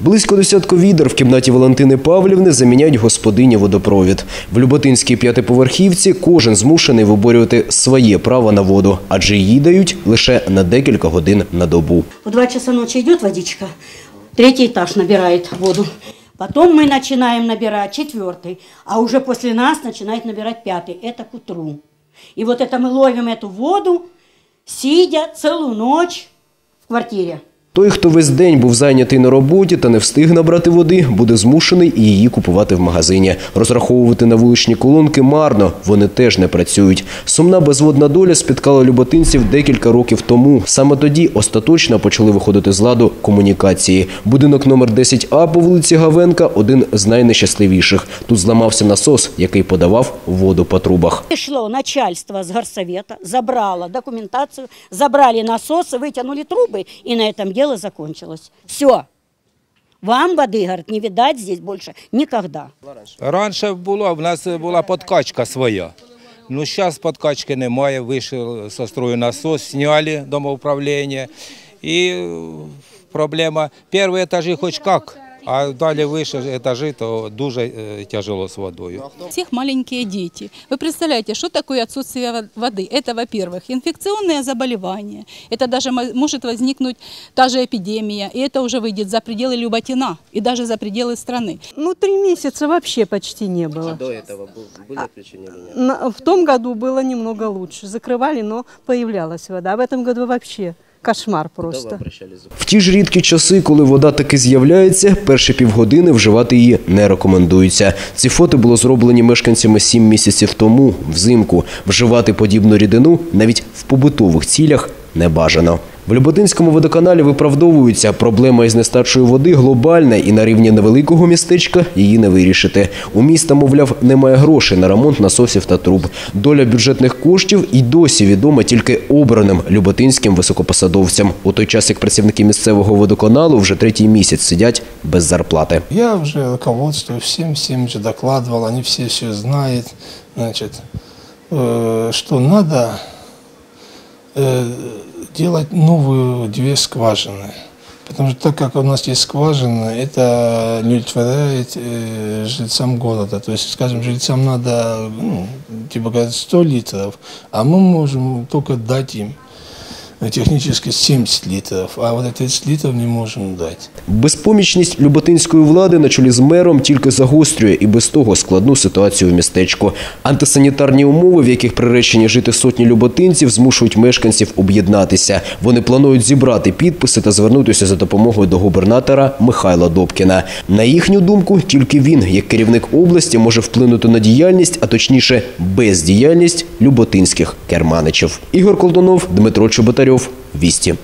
Близько десятку відер в кімнаті Валентини Павлівни заміняють господині водопровід. В Люботинській п'ятиповерхівці кожен змушений виборювати своє право на воду, адже її дають лише на декілька годин на добу. В 2 часа ночи идет водичка, третий этаж набирает воду. Потом мы начинаем набирать четвертый, а уже после нас начинает набирать пятый. Это к утру. И вот это мы ловим эту воду, сидя целую ночь в квартире. Той, хто весь день був зайнятий на роботі та не встиг набрати води, буде змушений і її купувати в магазині. Розраховувати на вуличні колонки марно, вони теж не працюють. Сумна безводна доля спіткала люботинців декілька років тому. Саме тоді остаточно почали виходити з ладу комунікації. Будинок номер 10А по вулиці Гавенка один з найнещасливіших. Тут зламався насос, який подавав воду по трубах. Пришло начальство с горсовета, забрало документацию, забрали насосы, вытянули трубы, и на этом дело закончилось. Все. Вам воды, говорит, не видать здесь больше никогда. Раніше було, в нас була подкачка своя. Ну, зараз подкачки немає, вийшов со строю насос, зняли домоуправління. І проблема, перші етажі хоч як, а далі вище етажі, то дуже е, тяжело з водою. У всех маленькие дети. Вы представляете, что такое отсутствие во- воды? Это, во-первых, инфекционные заболевания. Это даже мо- может возникнуть та же эпидемия. И это уже выйдет за пределы Люботина и даже за пределы страны. Ну, три месяца вообще почти не было. До цього були причини? На- В том году было немного лучше. Закрывали, но появлялась вода. А в этом году вообще кошмар просто. В ті ж рідкі часи, коли вода таки з'являється, перші півгодини вживати її не рекомендується. Ці фото було зроблені мешканцями сім місяців тому, взимку. Вживати подібну рідину навіть в побутових цілях не бажано. В Люботинському водоканалі виправдовуються, проблема із нестачою води глобальна і на рівні невеликого містечка її не вирішити. У міста, мовляв, немає грошей на ремонт насосів та труб. Доля бюджетних коштів і досі відома тільки обраним люботинським високопосадовцям. У той час, як працівники місцевого водоканалу вже третій місяць сидять без зарплати. Я уже руководствую всем, всем же докладывал, они все все знают, значит, э, что надо э, Делать новую две скважины. Потому что так как у нас есть скважина, это не удовлетворяет э, жильцам города. То есть, скажем, жильцам надо, ну, типа говорят, 100 литров, а мы можем только дать им э, технически 70 литров, а вот 30 литров не можем дать. Безпомічність люботинської влади на чолі з мером тільки загострює і без того складну ситуацію в містечку. Антисанітарні умови, в яких приречені жити сотні люботинців, змушують мешканців об'єднатися. Вони планують зібрати підписи та звернутися за допомогою до губернатора Михайла Добкіна. На їхню думку, тільки він, як керівник області, може вплинути на діяльність, а точніше бездіяльність люботинських керманичів. Ігор Колдунов, Дмитро Чоботарьов, Вісті.